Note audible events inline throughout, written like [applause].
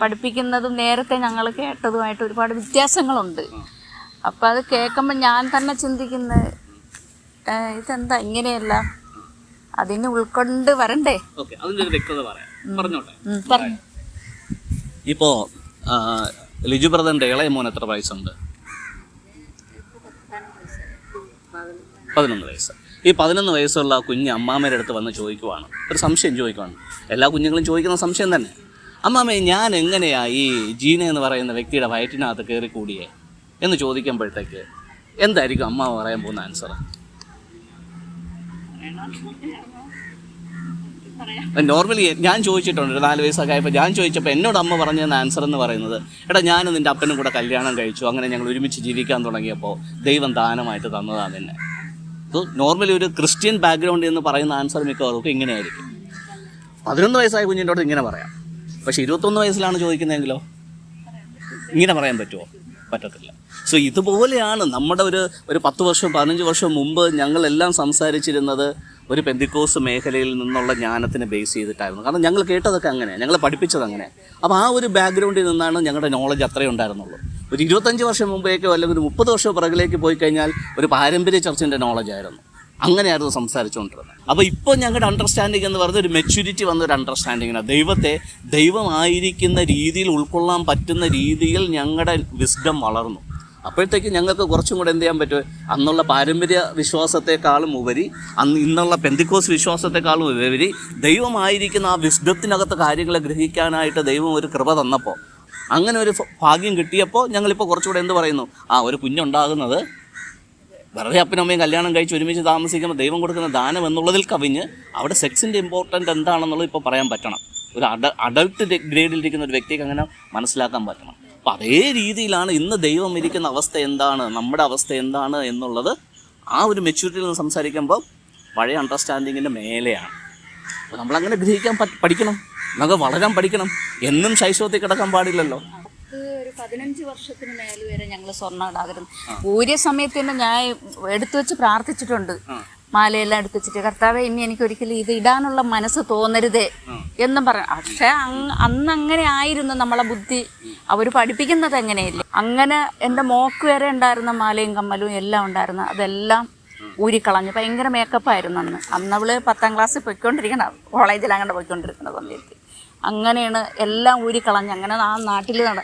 പഠിപ്പിക്കുന്നതും നേരത്തെ ഞങ്ങൾ കേട്ടതുമായിട്ട് ഒരുപാട് വ്യത്യാസങ്ങളുണ്ട്. അപ്പം അത് കേൾക്കുമ്പോൾ ഞാൻ തന്നെ ചിന്തിക്കുന്നത് ഏഹ്, ഇതെന്താ ഇങ്ങനെയല്ല? അതിന് ഉൾക്കൊണ്ട് വരണ്ടേ? ഇപ്പോ ലിജു ബ്രദറിന്റെ ഇളയ മോൻ എത്ര വയസ്സുണ്ട്? പതിനൊന്ന് വയസ്സ്. ഈ പതിനൊന്ന് വയസ്സുള്ള കുഞ്ഞ് അമ്മാമ്മയുടെ അടുത്ത് വന്ന് ചോദിക്കുവാണ്. ഒരു സംശയം ചോദിക്കുവാണ്. എല്ലാ കുഞ്ഞുങ്ങളും ചോദിക്കുന്ന സംശയം തന്നെ. അമ്മാമ്മേ ഞാൻ എങ്ങനെയാ ഈ ജീന എന്ന് പറയുന്ന വ്യക്തിയുടെ വയറ്റിനകത്ത് കയറി കൂടിയേ എന്ന് ചോദിക്കുമ്പോഴത്തേക്ക് എന്തായിരിക്കും അമ്മ പറയാൻ പോകുന്ന ആൻസർ നോർമലി ഞാൻ ചോദിച്ചിട്ടുണ്ട് ഒരു നാല് വയസ്സൊക്കെ ആയപ്പോൾ ഞാൻ ചോദിച്ചപ്പോൾ എന്നോട് അമ്മ പറഞ്ഞ ആൻസർ എന്ന് പറയുന്നത്. എടാ ഞാനും നിന്റെ അപ്പനും കൂടെ കല്യാണം കഴിച്ചു അങ്ങനെ ഞങ്ങൾ ഒരുമിച്ച് ജീവിക്കാൻ തുടങ്ങിയപ്പോൾ ദൈവം ദാനമായിട്ട് തന്നതാണ് എന്നെ സോ നോർമലി ഒരു ക്രിസ്ത്യൻ ബാക്ക്ഗ്രൗണ്ട് എന്ന് പറയുന്ന ആൻസർ മിക്കവർക്കും ഇങ്ങനെയായിരിക്കും. പതിനൊന്ന് വയസ്സായ കുഞ്ഞിന്റെ ഇങ്ങനെ പറയാം. പക്ഷെ ഇരുപത്തൊന്ന് വയസ്സിലാണ് ചോദിക്കുന്നതെങ്കിലോ? ഇങ്ങനെ പറയാൻ പറ്റുമോ പറ്റത്തില്ല. സോ ഇതുപോലെയാണ് നമ്മുടെ ഒരു ഒരു പത്ത് വർഷം പതിനഞ്ച് വർഷം മുമ്പ് ഞങ്ങളെല്ലാം സംസാരിച്ചിരുന്നത് ഒരു പെന്തിക്കോസ് മേഖലയിൽ നിന്നുള്ള ജ്ഞാനത്തിന് ബേസ് ചെയ്തിട്ടായിരുന്നു. കാരണം ഞങ്ങൾ കേട്ടതൊക്കെ അങ്ങനെ ഞങ്ങൾ പഠിപ്പിച്ചത് അങ്ങനെ അപ്പോൾ ആ ഒരു ബാക്ക്ഗ്രൗണ്ടിൽ നിന്നാണ് ഞങ്ങളുടെ നോളജ് അത്രയും ഉണ്ടായിരുന്നുള്ളൂ. ഒരു ഇരുപത്തഞ്ച് വർഷം മുമ്പേക്കോ അല്ലെങ്കിൽ ഒരു മുപ്പത് വർഷം പിറകിലേക്ക് പോയി കഴിഞ്ഞാൽ ഒരു പാരമ്പര്യ ചർച്ചിന്റെ നോളജ് ആയിരുന്നു. അങ്ങനെയായിരുന്നു സംസാരിച്ചുകൊണ്ടിരുന്നത്. അപ്പോൾ ഇപ്പോൾ ഞങ്ങളുടെ അണ്ടർസ്റ്റാൻഡിങ് എന്ന് പറയുന്നത് ഒരു മെച്യൂരിറ്റി വന്ന ഒരു അണ്ടർസ്റ്റാൻഡിങ്ങിനാണ് ദൈവത്തെ ദൈവമായിരിക്കുന്ന രീതിയിൽ ഉൾക്കൊള്ളാൻ പറ്റുന്ന രീതിയിൽ ഞങ്ങളുടെ വിസ്ഡം വളർന്നു. അപ്പോഴത്തേക്ക് ഞങ്ങൾക്ക് കുറച്ചും കൂടെ എന്ത് ചെയ്യാൻ പറ്റും? അന്നുള്ള പാരമ്പര്യ വിശ്വാസത്തെക്കാളും ഉപരി അന്ന് ഇന്നുള്ള പെന്തിക്കോസ് വിശ്വാസത്തെക്കാളും ഉപരി ദൈവമായിരിക്കുന്ന ആ വിസ്ഡത്തിനകത്ത് കാര്യങ്ങളെ ഗ്രഹിക്കാനായിട്ട് ദൈവം ഒരു കൃപ തന്നപ്പോൾ അങ്ങനെ ഒരു ഭാഗ്യം കിട്ടിയപ്പോൾ ഞങ്ങളിപ്പോൾ കുറച്ചുകൂടെ എന്ത് പറയുന്നു? ആ ഒരു കുഞ്ഞുണ്ടാകുന്നത് വെറുതെ അപ്പനും അമ്മയും കല്യാണം കഴിച്ച് ഒരുമിച്ച് താമസിക്കുമ്പോൾ ദൈവം കൊടുക്കുന്ന ദാനം എന്നുള്ളതിൽ കവിഞ്ഞ് അവിടെ സെക്സിന്റെ ഇമ്പോർട്ടന്റ് എന്താണെന്നുള്ളത് ഇപ്പോൾ പറയാൻ പറ്റണം. ഒരു അഡ അഡൾട്ട് ഗ്രേഡിലിരിക്കുന്ന ഒരു വ്യക്തിക്ക് അങ്ങനെ മനസ്സിലാക്കാൻ പറ്റണം. അപ്പം അതേ രീതിയിലാണ് ഇന്ന് ദൈവം ഇരിക്കുന്ന അവസ്ഥ എന്താണ് നമ്മുടെ അവസ്ഥ എന്താണ് എന്നുള്ളത് ആ ഒരു മെച്യൂരിറ്റിയിൽ നിന്ന് സംസാരിക്കുമ്പോൾ പഴയ അണ്ടർസ്റ്റാൻഡിങ്ങിന്റെ മേലെയാണ്. അപ്പോൾ നമ്മളങ്ങനെ ഗ്രഹിക്കാൻ പഠിക്കണം. നമുക്ക് വളരാൻ പഠിക്കണം. എന്നും ശൈശവത്തിൽ കിടക്കാൻ പാടില്ലല്ലോ. പതിനഞ്ച് വർഷത്തിന് മേലെ വരെ ഞങ്ങൾ സ്വർണ ഇടാതിരുന്നു ഊര്യ സമയത്ത് തന്നെ ഞാൻ എടുത്തു വെച്ച് പ്രാർത്ഥിച്ചിട്ടുണ്ട്. മാലയെല്ലാം എടുത്തു വെച്ചിട്ട് കർത്താവെ ഇനി എനിക്ക് ഒരിക്കലും ഇത് ഇടാനുള്ള മനസ്സ് തോന്നരുതേ എന്നും പറഞ്ഞു പക്ഷെ അങ് അന്ന് അങ്ങനെ ആയിരുന്നു നമ്മളെ ബുദ്ധി. അവർ പഠിപ്പിക്കുന്നത് എങ്ങനെയല്ലേ അങ്ങനെ എന്റെ മോക്ക് വരെ ഉണ്ടായിരുന്ന മാലയും കമ്മലും എല്ലാം ഉണ്ടായിരുന്നു. അതെല്ലാം ഊരിക്കളഞ്ഞു ഭയങ്കര മേക്കപ്പായിരുന്നു അന്ന്. അന്ന് അവൾ പത്താം ക്ലാസ്സിൽ പോയിക്കൊണ്ടിരിക്കണം. കോളേജിൽ അങ്ങനെ പോയിക്കൊണ്ടിരിക്കുന്ന സമയത്ത്. അങ്ങനെയാണ് എല്ലാം ഊരിക്കളഞ്ഞ് അങ്ങനെ ആ നാട്ടിൽ നട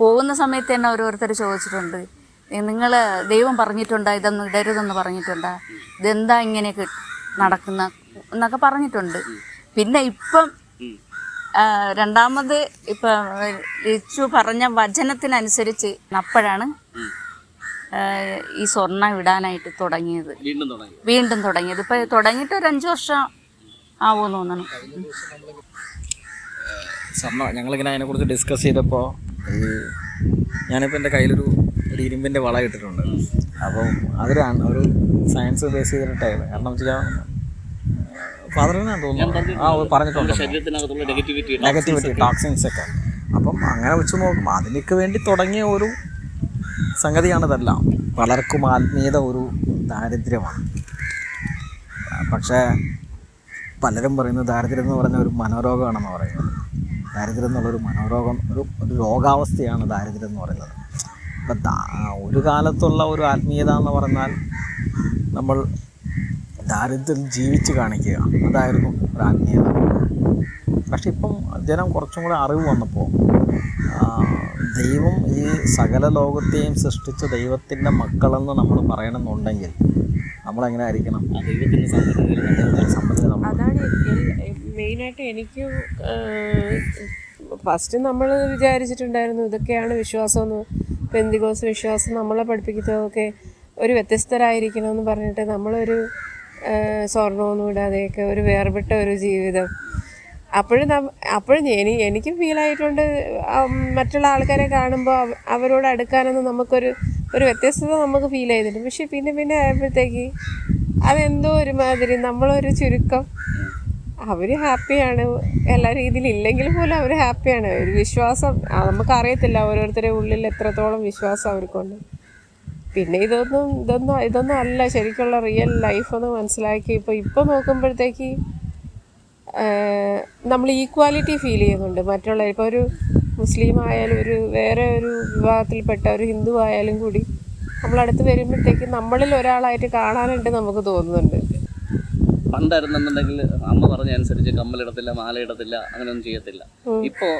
പോകുന്ന സമയത്ത് തന്നെ ഓരോരുത്തർ ചോദിച്ചിട്ടുണ്ട് നിങ്ങൾ ദൈവം പറഞ്ഞിട്ടുണ്ടോ? ഇതൊന്നും ഇടരുതെന്ന് പറഞ്ഞിട്ടുണ്ടോ? ഇതെന്താ ഇങ്ങനെയൊക്കെ നടക്കുന്ന? എന്നൊക്കെ പറഞ്ഞിട്ടുണ്ട്. പിന്നെ ഇപ്പം രണ്ടാമത് ഇപ്പം ലിച്ചു പറഞ്ഞ വചനത്തിനനുസരിച്ച് അപ്പോഴാണ് ഈ സ്വർണം ഇടാനായിട്ട് തുടങ്ങിയത്. വീണ്ടും തുടങ്ങി വീണ്ടും തുടങ്ങിയത്. ഇപ്പം തുടങ്ങിയിട്ട് ഒരു അഞ്ചു വർഷം ആവുമെന്ന് തോന്നണം സ്വർണം ഞങ്ങളിങ്ങനെ അതിനെക്കുറിച്ച് ഡിസ്കസ് ചെയ്തപ്പോൾ ഈ ഞാനിപ്പോൾ എന്റെ കയ്യിലൊരു ഒരു ഇരുമ്പിന്റെ വള ഇട്ടിട്ടുണ്ട്. അപ്പം അതൊരു ഒരു സയൻസ് ബേസ് ചെയ്തിട്ടായിരുന്നു കാരണം വെച്ചാൽ ഫാദറിനാണ് തോന്നുന്നു. ആ പറഞ്ഞിട്ടുണ്ട്. നെഗറ്റിവിറ്റി ടോക്സിൻസ് ഒക്കെ. അപ്പം അങ്ങനെ വെച്ച് നോക്കുമ്പോൾ അതിനൊക്കെ വേണ്ടി തുടങ്ങിയ ഒരു സംഗതിയാണിതെല്ലാം പലർക്കും ആത്മീയത ഒരു ദാരിദ്ര്യമാണ്. പക്ഷേ പലരും പറയുന്നത് ദാരിദ്ര്യം എന്ന് പറഞ്ഞ ഒരു മനോരോഗമാണെന്ന് പറയുന്നത്. ദാരിദ്ര്യം എന്നുള്ളൊരു മനോരോഗം ഒരു ഒരു രോഗാവസ്ഥയാണ് ദാരിദ്ര്യം എന്ന് പറയുന്നത്. അപ്പം ദാ- ഒരു കാലത്തുള്ള ഒരു ആത്മീയത എന്ന് പറഞ്ഞാൽ നമ്മൾ ദാരിദ്ര്യം ജീവിച്ച് കാണിക്കുക. അതായിരുന്നു ഒരു ആത്മീയത. പക്ഷെ ഇപ്പം ജനം കുറച്ചും കൂടെ അറിവ് വന്നപ്പോൾ ദൈവം ഈ സകല ലോകത്തെയും സൃഷ്ടിച്ച ദൈവത്തിന്റെ മക്കളെന്ന് നമ്മൾ പറയണമെന്നുണ്ടെങ്കിൽ നമ്മളെങ്ങനെ ആയിരിക്കണം? ദൈവത്തിന്റെ സംഘടനയിൽ മെയിനായിട്ട് എനിക്ക് ഫസ്റ്റ് നമ്മൾ വിചാരിച്ചിട്ടുണ്ടായിരുന്നു ഇതൊക്കെയാണ് വിശ്വാസമെന്ന്. പെന്തികോസ് വിശ്വാസം നമ്മളെ പഠിപ്പിക്കുന്നതൊക്കെ ഒരു വ്യത്യസ്തരായിരിക്കണമെന്ന് പറഞ്ഞിട്ട് നമ്മളൊരു സ്വർണമൊന്നും ഇടാതെയൊക്കെ ഒരു വേർപെട്ട ഒരു ജീവിതം. അപ്പോഴും അപ്പോഴും എനി എനിക്ക് ഫീലായിട്ടുണ്ട് മറ്റുള്ള ആൾക്കാരെ കാണുമ്പോൾ അവരോട് അടുക്കാനൊന്നും നമുക്കൊരു ഒരു വ്യത്യസ്തത നമുക്ക് ഫീൽ ചെയ്തിട്ടുണ്ട്. പക്ഷെ പിന്നെ പിന്നെ ആയപ്പോഴത്തേക്ക് അതെന്തോ ഒരുമാതിരി നമ്മളൊരു ചുരുക്കം അവർ ഹാപ്പിയാണ്. എല്ലാ രീതിയിലും ഇല്ലെങ്കിൽ പോലും അവർ ഹാപ്പിയാണ്. ഒരു വിശ്വാസം നമുക്കറിയത്തില്ല ഓരോരുത്തരുടെ ഉള്ളിൽ എത്രത്തോളം വിശ്വാസം അവർക്കുണ്ട്. പിന്നെ ഇതൊന്നും ഇതൊന്നും ഇതൊന്നും അല്ല. ശരിക്കുള്ള റിയൽ ലൈഫ് എന്ന് മനസ്സിലാക്കി. ഇപ്പോൾ ഇപ്പോൾ നോക്കുമ്പോഴത്തേക്ക് നമ്മൾ ഈക്വാലിറ്റി ഫീൽ ചെയ്യുന്നുണ്ട്. മറ്റുള്ള ഇപ്പോൾ ഒരു മുസ്ലിം ആയാലും ഒരു വേറെ ഒരു വിഭാഗത്തിൽപ്പെട്ട ഒരു ഹിന്ദു ആയാലും കൂടി നമ്മളടുത്ത് വരുമ്പോഴത്തേക്ക് നമ്മളിൽ ഒരാളായിട്ട് കാണാനായിട്ട് നമുക്ക് തോന്നുന്നുണ്ട്. പണ്ടായിരുന്നെന്നുണ്ടെങ്കിൽ അമ്മ പറഞ്ഞ അനുസരിച്ച് കമ്മലിടത്തില്ല മാലയിടത്തില്ല അങ്ങനെയൊന്നും ചെയ്യത്തില്ല. ഇപ്പോൾ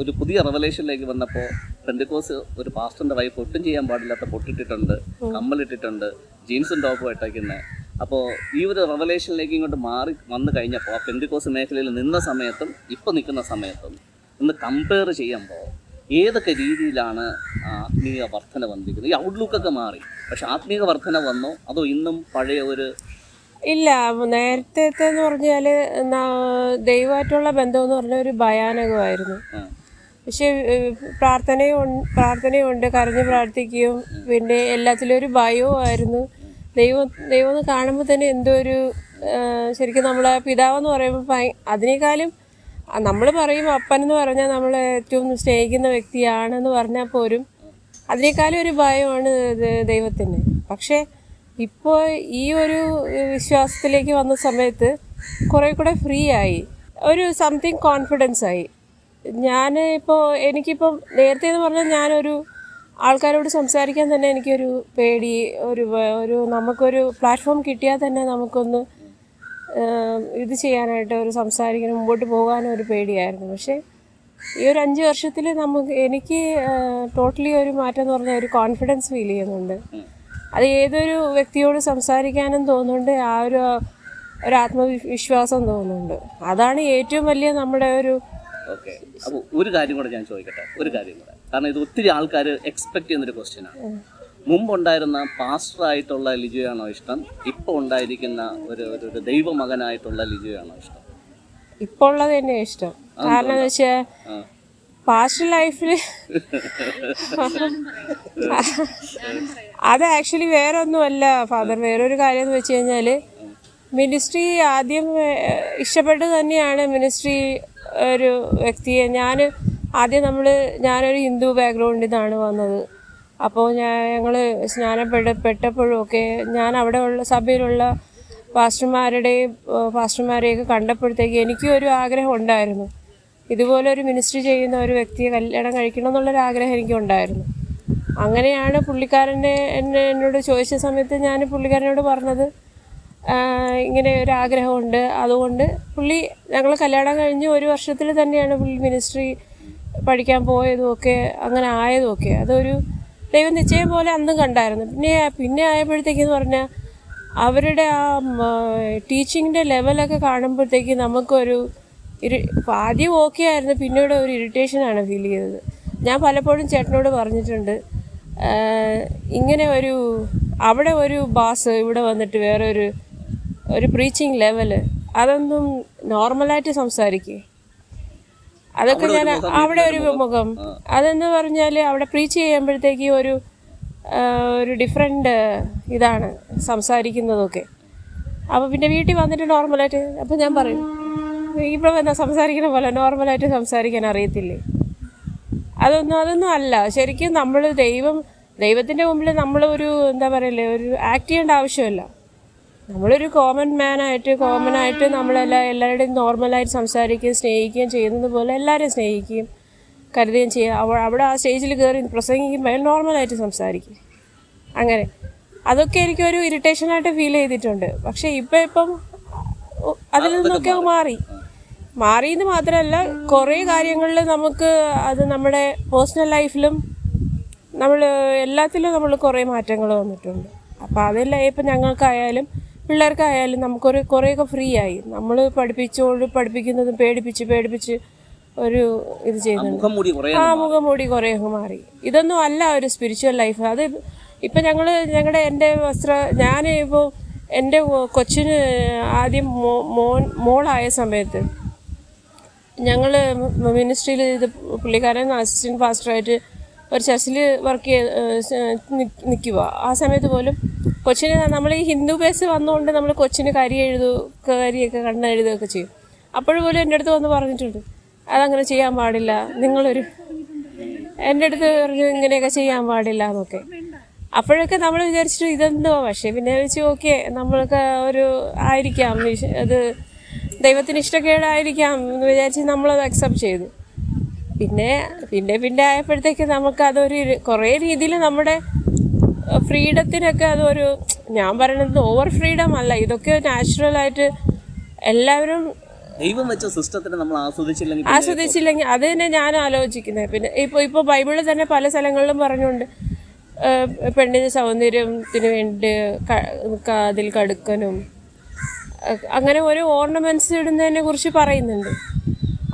ഒരു പുതിയ റെവലേഷനിലേക്ക് വന്നപ്പോൾ പെന്തിക്കോസ് ഒരു പാസ്റ്ററിന്റെ വൈഫ് ഒട്ടും ചെയ്യാൻ പാടില്ലാത്ത പൊട്ടിട്ടിട്ടുണ്ട് കമ്മലിട്ടിട്ടുണ്ട് ജീൻസും ടോപ്പും ഇട്ടേക്കുന്നത് അപ്പോൾ ഈ ഒരു റെവലേഷനിലേക്ക് ഇങ്ങോട്ട് മാറി വന്നു കഴിഞ്ഞപ്പോൾ ആ പെന്തിക്കോസ് മേഖലയിൽ നിന്ന സമയത്തും ഇപ്പോൾ നിൽക്കുന്ന സമയത്തും ഒന്ന് കമ്പയർ ചെയ്യുമ്പോൾ ഏതൊക്കെ രീതിയിലാണ് ആത്മീയ വർധന വന്നിരിക്കുന്നത്? ഈ ഔട്ട്ലുക്കൊക്കെ മാറി. പക്ഷെ ആത്മീയ വർധന വന്നോ അതോ ഇന്നും പഴയ ഒരു ഇല്ല നേരത്തെ എന്ന് പറഞ്ഞാൽ ദൈവമായിട്ടുള്ള ബന്ധം എന്ന് പറഞ്ഞാൽ ഒരു ഭയാനകമായിരുന്നു. പക്ഷെ പ്രാർത്ഥനയും ഉണ്ട് പ്രാർത്ഥനയുണ്ട് കരഞ്ഞ് പ്രാർത്ഥിക്കുകയും പിന്നെ എല്ലാത്തിലും ഒരു ഭയവും ആയിരുന്നു. ദൈവം ദൈവം എന്ന് കാണുമ്പോൾ തന്നെ എന്തോ ഒരു ശരിക്കും നമ്മളെ പിതാവെന്ന് പറയുമ്പോൾ ഭയ- അതിനേക്കാളും നമ്മൾ പറയും അപ്പൻ എന്ന് പറഞ്ഞാൽ നമ്മൾ ഏറ്റവും സ്നേഹിക്കുന്ന വ്യക്തിയാണെന്ന് പറഞ്ഞാൽ പോരും അതിനേക്കാളും ഒരു ഭയമാണ് ദൈവത്തിന്. പക്ഷേ ഇപ്പോൾ ഈ ഒരു വിശ്വാസത്തിലേക്ക് വന്ന സമയത്ത് കുറേ കൂടെ ഫ്രീ ആയി. ഒരു സംതിങ് കോൺഫിഡൻസ് ആയി. ഞാൻ ഇപ്പോൾ എനിക്കിപ്പം നേരത്തെ എന്ന് പറഞ്ഞാൽ ഞാനൊരു ആൾക്കാരോട് സംസാരിക്കാൻ തന്നെ എനിക്കൊരു പേടി ഒരു ഒരു നമുക്കൊരു പ്ലാറ്റ്ഫോം കിട്ടിയാൽ തന്നെ നമുക്കൊന്ന് ഇത് ചെയ്യാനായിട്ട് ഒരു സംസാരിക്കാൻ മുമ്പോട്ട് പോകാനും ഒരു പേടിയായിരുന്നു. പക്ഷേ ഈ ഒരു അഞ്ച് വർഷത്തിൽ നമുക്ക് എനിക്ക് ടോട്ടലി ഒരു മാറ്റം എന്ന് പറഞ്ഞാൽ ഒരു കോൺഫിഡൻസ് ഫീൽ ചെയ്യുന്നുണ്ട്. അത് ഏതൊരു വ്യക്തിയോട് സംസാരിക്കാനും തോന്നുന്നുണ്ട് ആ ഒരു ഒരു ആത്മവിശ്വാസം തോന്നുന്നുണ്ട്. അതാണ് ഏറ്റവും വലിയ നമ്മുടെ ഒരു ഓക്കെ. അപ്പോൾ ഒരു കാര്യം കൂടെ ഞാൻ ചോദിക്കട്ടെ? ഒരു കാര്യം കൂടെ. കാരണം ഇത് ഒത്തിരി ആൾക്കാർ എക്സ്പെക്ട് ചെയ്യുന്നൊരു ക്വസ്റ്റ്യനാണ് മുമ്പുണ്ടായിരുന്ന പാസ്റ്ററായിട്ടുള്ള ലിജുയാണോ ഇഷ്ടം? ഇപ്പോൾ ഉണ്ടായിരിക്കുന്ന ഒരു ഒരു ദൈവമകനായിട്ടുള്ള ലിജുയാണോ ഇഷ്ടം? ഇപ്പോൾ ഉള്ളത് തന്നെ ഇഷ്ടം. കാരണം എന്ന് വെച്ചാൽ. പാസ്റ്റ് ലൈഫിൽ [laughs] [laughs] അത് ആക്ച്വലി വേറെ ഒന്നുമല്ല ഫാദർ. വേറൊരു കാര്യം എന്ന് വെച്ച് കഴിഞ്ഞാൽ മിനിസ്ട്രി ആദ്യം ഇഷ്ടപ്പെട്ട് തന്നെയാണ് മിനിസ്ട്രി ഒരു വ്യക്തിയെ. ഞാൻ ആദ്യം നമ്മൾ ഞാനൊരു ഹിന്ദു ബാക്ക്ഗ്രൗണ്ടിൽ നിന്നാണ് വന്നത്. അപ്പോൾ ഞാൻ ഞങ്ങൾ സ്നാനപ്പെട പെട്ടപ്പോഴും ഒക്കെ ഞാൻ അവിടെ ഉള്ള സഭയിലുള്ള പാസ്റ്റർമാരുടെയും പാസ്റ്റർമാരെയൊക്കെ കണ്ടപ്പോഴത്തേക്ക് എനിക്കും ഒരു ആഗ്രഹം ഉണ്ടായിരുന്നു. ഇതുപോലെ ഒരു മിനിസ്ട്രി ചെയ്യുന്ന ഒരു വ്യക്തിയെ കല്യാണം കഴിക്കണം എന്നുള്ളൊരു ആഗ്രഹം എനിക്കുണ്ടായിരുന്നു. അങ്ങനെയാണ് പുള്ളിക്കാരന്റെ എന്നെ എന്നോട് ചോദിച്ച സമയത്ത് ഞാൻ പുള്ളിക്കാരനോട് പറഞ്ഞത് ഇങ്ങനെ ഒരു ആഗ്രഹമുണ്ട് അതുകൊണ്ട് പുള്ളി ഞങ്ങൾ കല്യാണം കഴിഞ്ഞ് ഒരു വർഷത്തിൽ തന്നെയാണ് പുള്ളി മിനിസ്ട്രി പഠിക്കാൻ പോയതും ഒക്കെ അങ്ങനെ ആയതും ഒക്കെ അതൊരു ദൈവം നിശ്ചയം പോലെ അന്നും കണ്ടായിരുന്നു. പിന്നെ പിന്നെ ആയപ്പോഴത്തേക്കെന്ന് പറഞ്ഞാൽ അവരുടെ ആ ടീച്ചിങ്ങിന്റെ ലെവലൊക്കെ കാണുമ്പോഴത്തേക്ക് നമുക്കൊരു ഇരു ആദ്യം ഓക്കെ ആയിരുന്നു പിന്നീട് ഒരു ഇറിറ്റേഷനാണ് ഫീൽ ചെയ്തത്. ഞാൻ പലപ്പോഴും ചേട്ടനോട് പറഞ്ഞിട്ടുണ്ട് ഇങ്ങനെ ഒരു അവിടെ ഒരു ബാസ് ഇവിടെ വന്നിട്ട് വേറെ ഒരു ഒരു പ്രീച്ചിങ് ലെവൽ അതൊന്നും നോർമലായിട്ട് സംസാരിക്കേ. അതൊക്കെ ഞാൻ അവിടെ ഒരു മുഖം. അതെന്ന് പറഞ്ഞാൽ അവിടെ പ്രീച്ച് ചെയ്യുമ്പോഴത്തേക്ക് ഒരു ഒരു ഡിഫറെന്റ് ഇതാണ് സംസാരിക്കുന്നതൊക്കെ. അപ്പോൾ പിന്നെ വീട്ടിൽ വന്നിട്ട് നോർമലായിട്ട് അപ്പോൾ ഞാൻ പറയും ഇപ്പോൾ എന്താ സംസാരിക്കുന്ന പോലെ നോർമലായിട്ട് സംസാരിക്കാൻ അറിയത്തില്ലേ? അതൊന്നും അതൊന്നും അല്ല. ശരിക്കും നമ്മൾ ദൈവം ദൈവത്തിന്റെ മുമ്പിൽ നമ്മളൊരു എന്താ പറയല്ലേ ഒരു ആക്ട് ചെയ്യേണ്ട ആവശ്യമില്ല. നമ്മളൊരു കോമൺ മാനായിട്ട് കോമൺ ആയിട്ട് നമ്മളെല്ലാ എല്ലാവരുടെയും നോർമലായിട്ട് സംസാരിക്കുകയും സ്നേഹിക്കുകയും ചെയ്യുന്നത് പോലെ എല്ലാവരെയും സ്നേഹിക്കുകയും കരുതുകയും ചെയ്യുക. അവ അവിടെ ആ സ്റ്റേജിൽ കയറി പ്രസംഗിക്കുമ്പോൾ നോർമലായിട്ട് സംസാരിക്കും. അങ്ങനെ. അതൊക്കെ എനിക്കൊരു ഇറിറ്റേഷനായിട്ട് ഫീൽ ചെയ്തിട്ടുണ്ട്. പക്ഷേ ഇപ്പം ഇപ്പം അതിൽ നിന്നൊക്കെ മാറി. മാറിയെന്ന് മാത്രമല്ല കുറേ കാര്യങ്ങളിൽ നമുക്ക് അത് നമ്മുടെ പേഴ്സണൽ ലൈഫിലും നമ്മൾ എല്ലാത്തിലും നമ്മൾ കുറേ മാറ്റങ്ങൾ വന്നിട്ടുണ്ട്. അപ്പോൾ അതെല്ലാം ഇപ്പം ഞങ്ങൾക്കായാലും പിള്ളേർക്കായാലും നമുക്കൊരു കുറേയൊക്കെ ഫ്രീ ആയി. നമ്മൾ പഠിപ്പിച്ചോണ്ട് പഠിപ്പിക്കുന്നതും പേടിപ്പിച്ച് പേടിപ്പിച്ച് ഒരു ഇത് ചെയ്യുന്നുണ്ട്. ആ മുഖം മൂടി കുറേ അങ്ങ് മാറി. ഇതൊന്നും അല്ല ഒരു സ്പിരിച്വൽ ലൈഫ് അത് ഇപ്പം ഞങ്ങൾ ഞങ്ങളുടെ എന്റെ വസ്ത്ര ഞാൻ ഇപ്പോൾ എന്റെ കൊച്ചിന് ആദ്യം മോൻ മോളായ സമയത്ത് ഞങ്ങൾ മിനിസ്ട്രിയിൽ ഇത് പുള്ളിക്കാരൻ അസിസ്റ്റന്റ് പാസ്റ്ററായിട്ട് ഒരു ചർച്ചിൽ വർക്ക് ചെയ്ത് നിൽക്കുക ആ സമയത്ത് പോലും കൊച്ചിന് നമ്മൾ ഈ ഹിന്ദു ബേസ് വന്നുകൊണ്ട് നമ്മൾ കൊച്ചിന് കരി എഴുതു കരിയൊക്കെ കണ്ണ് എഴുതുകയൊക്കെ ചെയ്യും. അപ്പോഴും എന്റെ അടുത്ത് വന്ന് പറഞ്ഞിട്ടുണ്ട്. അതങ്ങനെ ചെയ്യാൻ പാടില്ല. നിങ്ങളൊരു എന്റെ അടുത്ത് പറഞ്ഞു ഇങ്ങനെയൊക്കെ ചെയ്യാൻ പാടില്ല എന്നൊക്കെ. അപ്പോഴൊക്കെ നമ്മൾ വിചാരിച്ചിട്ട് ഇതെന്തോ പക്ഷേ പിന്നെ വെച്ച് ഓക്കെ നമ്മൾക്ക് ഒരു ആയിരിക്കാം. അത് ദൈവത്തിന് ഇഷ്ടക്കേടായിരിക്കാം എന്ന് വിചാരിച്ച് നമ്മളത് അക്സെപ്റ്റ് ചെയ്തു. പിന്നെ പിന്നെ പിന്നെ ആയപ്പോഴത്തേക്ക് നമുക്ക് അതൊരു കുറേ രീതിയിൽ നമ്മുടെ ഫ്രീഡത്തിനൊക്കെ അതൊരു ഞാൻ പറയുന്നത് ഓവർ ഫ്രീഡം അല്ല. ഇതൊക്കെ നാച്ചുറലായിട്ട് എല്ലാവരും ദൈവം വെച്ച സിസ്റ്റത്തിനെ നമ്മൾ ആസ്വദിച്ചില്ലെങ്കിൽ ആസ്വദിച്ചില്ലെങ്കിൽ അത് തന്നെ ഞാൻ ആലോചിക്കുന്നത് പിന്നെ ഇപ്പോൾ ഇപ്പോൾ ബൈബിളിൽ തന്നെ പല സ്ഥലങ്ങളിലും പറഞ്ഞുകൊണ്ട് പെണ്ണിന്റെ പെണ്ണിന് സൗന്ദര്യത്തിന് വേണ്ടി അതിൽ കാതിൽ കടുക്കനും അങ്ങനെ ഓരോ ഓർണമെന്റ്സ് ഇടുന്നതിനെ കുറിച്ച് പറയുന്നുണ്ട്.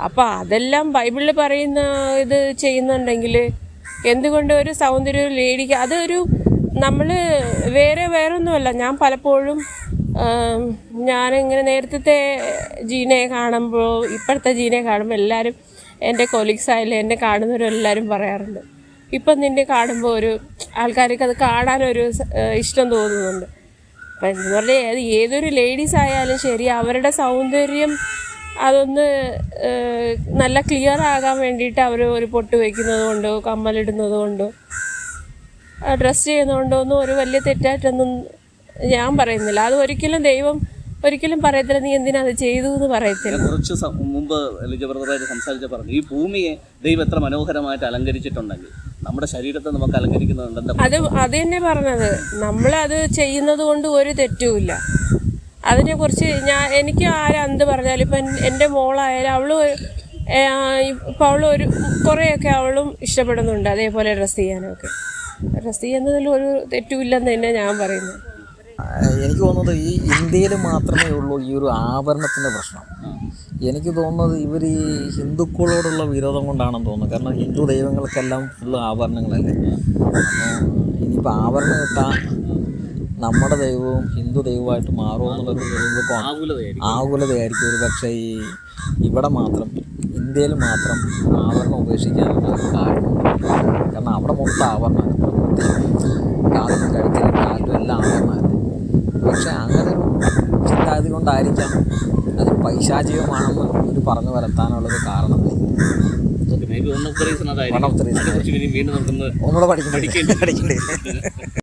അപ്പോൾ അതെല്ലാം ബൈബിളിൽ പറയുന്ന ഇത് ചെയ്യുന്നുണ്ടെങ്കിൽ എന്തുകൊണ്ട് ഒരു സൗന്ദര്യ ലേഡിക്ക് അതൊരു നമ്മൾ വേറെ വേറൊന്നുമല്ല. ഞാൻ പലപ്പോഴും ഞാനിങ്ങനെ നേരത്തെ ജീനയെ കാണുമ്പോൾ ഇപ്പോഴത്തെ ജീനയെ കാണുമ്പോൾ എല്ലാവരും എന്റെ കൊലീഗ്സ് ആയാലും എന്നെ കാണുന്നവരെല്ലാവരും പറയാറുണ്ട്. ഇപ്പം നിന്നെ കാണുമ്പോൾ ഒരു ആൾക്കാർക്ക് അത് കാണാനൊരു ഇഷ്ടം തോന്നുന്നുണ്ട്. അപ്പം എന്ന് പറഞ്ഞാൽ അത് ഏതൊരു ലേഡീസ് ആയാലും ശരി അവരുടെ സൗന്ദര്യം അതൊന്ന് നല്ല ക്ലിയർ ആകാൻ വേണ്ടിയിട്ട് അവർ ഒരു പൊട്ട് വയ്ക്കുന്നത് കൊണ്ടോ കമ്മലിടുന്നത് കൊണ്ടോ ഡ്രസ്സ് ചെയ്യുന്നതുകൊണ്ടോ ഒന്നും ഒരു വലിയ തെറ്റായിട്ടൊന്നും ഞാൻ പറയുന്നില്ല. അത് ഒരിക്കലും ദൈവം ഒരിക്കലും പറയത്തില്ല നീ എന്തിനാ അത് ചെയ്തു എന്ന് പറയത്തില്ല. കുറച്ച് മുമ്പ് സംസാരിച്ച പറഞ്ഞു ഈ ഭൂമിയെ ദൈവം എത്ര മനോഹരമായിട്ട് അലങ്കരിച്ചിട്ടുണ്ടെങ്കിൽ നമ്മുടെ ശരീരത്തെ നമുക്ക് അലങ്കരിക്കുന്നുണ്ടെന്ന് അത് അത് തന്നെ പറഞ്ഞത്. നമ്മളത് ചെയ്യുന്നത് കൊണ്ട് ഒരു തെറ്റുമില്ല അതിനെ അതിനെക്കുറിച്ച് ഞാൻ എനിക്ക് ആരും എന്ത് പറഞ്ഞാലും ഇപ്പം എന്റെ മോളായാലും അവൾ ഇപ്പം അവൾ ഒരു കുറേയൊക്കെ അവളും ഇഷ്ടപ്പെടുന്നുണ്ട്. അതേപോലെ ഡ്രസ്സ് ചെയ്യാനൊക്കെ. ഡ്രസ്സ് ചെയ്യുന്നതിൽ ഒരു തെറ്റുമില്ലെന്ന് തന്നെ ഞാൻ പറയുന്നു. എനിക്ക് തോന്നുന്നത് ഈ ഇന്ത്യയിൽ മാത്രമേ ഉള്ളൂ ഈ ഒരു ആഭരണത്തിന്റെ പ്രശ്നം. എനിക്ക് തോന്നുന്നത് ഇവർ ഈ ഹിന്ദുക്കളോടുള്ള വിരോധം കൊണ്ടാണെന്ന് തോന്നുന്നു. കാരണം ഹിന്ദു ദൈവങ്ങൾക്കെല്ലാം ഫുള്ള് ആഭരണങ്ങളല്ലേ? ഇനിയിപ്പോൾ ആഭരണം ഇട്ടാൽ നമ്മുടെ ദൈവവും ഹിന്ദു ദൈവമായിട്ട് മാറുമെന്നുള്ളൊരു ആകുലതയായിരിക്കും. ഒരു പക്ഷേ ഈ ഇവിടെ മാത്രം ഇന്ത്യയിൽ മാത്രം ആഭരണം ഉപേക്ഷിക്കാനുള്ള ഒരു കാരണം കാരണം അവിടെ മൊത്തം ആഭരണമാണ് കാലിനും കഴുത്തിനും കാലിലും എല്ലാം ആവരണമായിരുന്നു പക്ഷേ അങ്ങനെ ഒരു ചിന്താഗതി കൊണ്ടായിരിക്കാം പൈശാചികമാണെന്ന് ഇവർ പറഞ്ഞു വരത്താനുള്ളത് കാരണം ഒന്നുകൂടെ പഠിക്കേണ്ടി? പഠിക്കേണ്ടി?